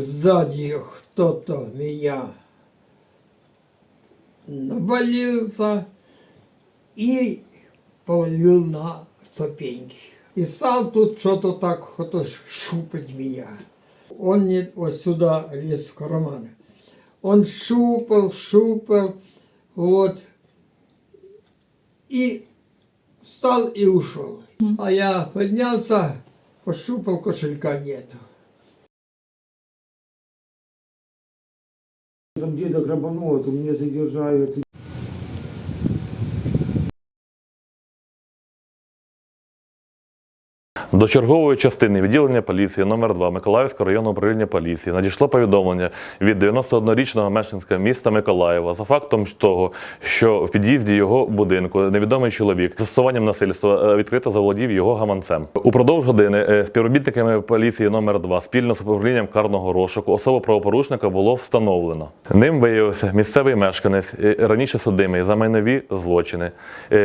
Сзади кто-то меня навалился и повалил на ступеньки. И стал тут что-то так кто шупать меня. Он не вот сюда лез в карманы. Он шупал, шупал, вот, и встал и ушел. А я поднялся, пошупал, кошелька нету. Там где-то грабануло, то меня задержали. До чергової частини відділення поліції номер 2 Миколаївського районного управління поліції надійшло повідомлення від 91-річного мешканця міста Миколаєва за фактом того, що в під'їзді його будинку невідомий чоловік з застосуванням насильства е, відкрито заволодів його гаманцем. Упродовж години е, співробітниками поліції номер 2 спільно з управлінням карного розшуку особу правопорушника було встановлено. Ним виявився місцевий мешканець, е, раніше судимий за майнові злочини.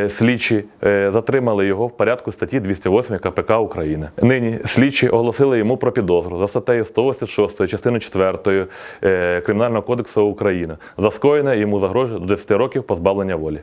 Слідчі затримали його в порядку статті 208 КПК України. Нині слідчі оголосили йому про підозру за статтею 186 частини 4 е, Кримінального кодексу України. За скоєне йому загрожує до 10 років позбавлення волі.